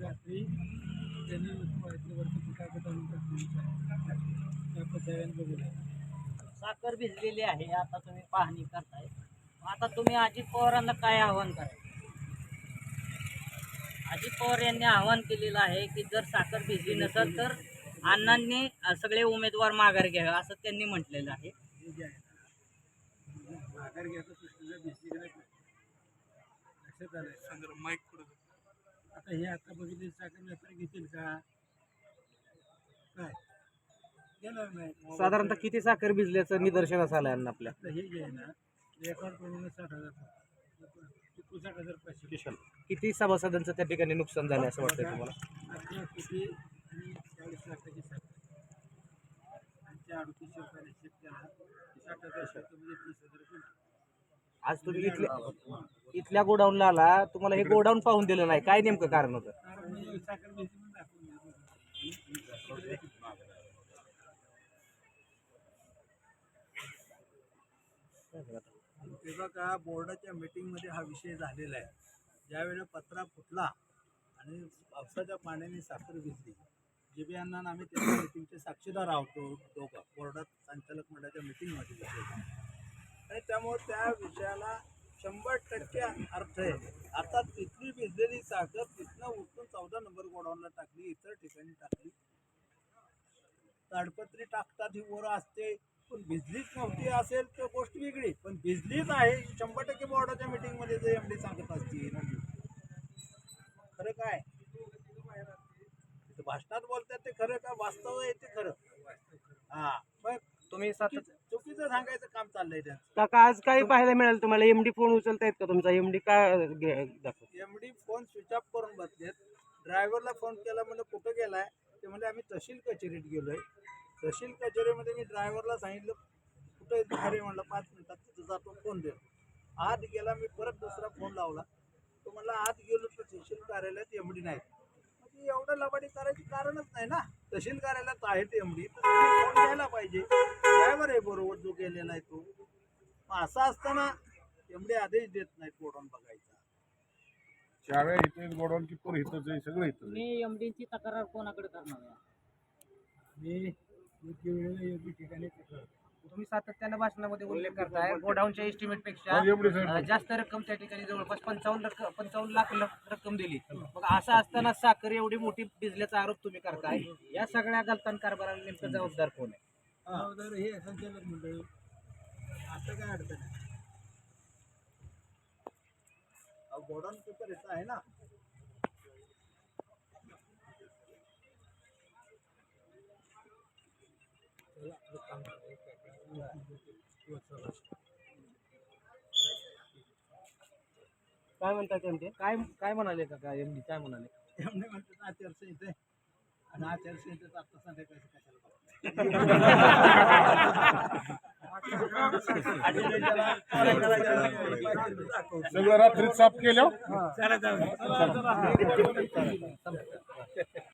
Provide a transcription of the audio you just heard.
रात्री त्यांनी वरती पिकाचं टाकलं साखर भिजलेली आहे आता तुम्ही पाहणी करताय. आता तुम्ही अजित पवारांना काय आव्हान कराल? अजित पवार यांनी आव्हान केलेलं आहे की जर साखर भिजली नसेल तर अण्णांनी सगळे उमेदवार माघार घ्यावे असं त्यांनी म्हटलेलं आहे. लक्षात आलं आता हे आता बघितले साखर व्यापारी घेतील का? काय? घेणार नाही. साधारणतः किती साखर भिजल्याचं निदर्शनास आलं यांना आपल्या? आता हे जे आहे ना रेकॉर्ड प्रमाणे साठ हजार साठ हजार पाचशे किती सभासदांचं त्या ठिकाणी नुकसान झालं असं वाटतं तुम्हाला? आणि चाळीस लाखाची साखर. रुपयाला शेतकऱ्याला साठ हजार शेत म्हणजे तीस हजार आज तुम्ही इथल्या इथल्या गोडाऊनला आला तुम्हाला हे गोडाऊन पाहून दिलं नाही. काय नेमकं कारण होतं. हे बघा बोर्डाच्या मीटिंगमध्ये हा विषय झालेला आहे. ज्यावेळेला पत्रा फुटला आणि पावसाच्या पाण्याने साखर भिजली जे बी अण्णा आम्ही त्या मीटिंगचे साक्षीदार आहोत दोघं बोर्डात संचालक मंडळाच्या मीटिंगमध्ये आणि त्यामुळे त्या विषयाला शंभर टक्के अर्थ आहे. आता तिथली भिजलेली साखर तिथनं उचलून चौदा नंबर गोडाऊनला टाकली इतर ठिकाणी टाकली. ताडपत्री टाकतात ही वर असते. पण भिजलीच नव्हती असेल तर गोष्ट वेगळी. पण भिजलीच आहे शंभर टक्के बोर्डाच्या मीटिंगमध्ये जे एम डी सांगत असतील. खरं काय? भाषणात बोलतात ते खरं का? वास्तव आहे ते खरं. हा. मग तुम्ही सात सांगायचं काम चाललंय त्यांचं. काका आज काय पाहायला मिळालं तुम्हाला? एमडी फोन उचलतायत का तुमचा? एमडी काय घे- दाखव. M D phone switch off करून बसलेत. ड्रायव्हरला फोन केला म्हणजे कुठं गेलाय? ते म्हणजे आम्ही तहसील कचेरीत गेलोय. तहसील कचेरीमध्ये मी ड्रायव्हरला सांगितलं कुठं आहे? अरे म्हणलं पाच मिनिटात तिथं जातो फोन दे आत गेला मी परत दुसरा फोन लावला. तो म्हणला आत गेलो तर तहसील कार्यालयात एम डी नाही म्हणजे एवढं लबाडी करायची कारणच नाही ना. तहसील कार्यालयात आहेत एम डी तर तुम्ही फोन घ्यायला पाहिजे. ड्रायव्हर आहे बरोबर जो गेलेला आहे तो. मग असं असताना एम डी आदेश देत नाहीत कोडून बघायचा. चाव्या इथे गोडाऊन की पूर इथंच आहे सगळं इथंच आहे. तुम्ही एमडीची तक्रार कोणाकडे करणार आहे? मी योग्य वेळेला योग्य ठिकाणी तक्रार तुम्ही सातत्यानं भाषणामध्ये उल्लेख करताय गोडाऊनच्या एस्टिमेटपेक्षा एवढे जास्त रक्कम त्या ठिकाणी जवळपास पंचावन्न रक्कम पंचावन्न लाख रक्कम दिली. मग असं असताना साखर एवढी मोठी भिजल्याचा आरोप तुम्ही करताय. या सगळ्या गलतान कारभाराला नेमकं जबाबदार कोण आहे? जबाबदार हे संचालक मंडळ. आता काय अडचण आहे? गोडाऊन पेपर येत आहे ना. काय म्हणतात एमडी काय काय म्हणाले काका? एमडी काय म्हणाले? एवढे म्हणतात आचारसंहिता आहे. आणि आचारसंहितेत आता संध्याकाळी कशाला सगळं रात्रीत साफ केलं? चला जाऊ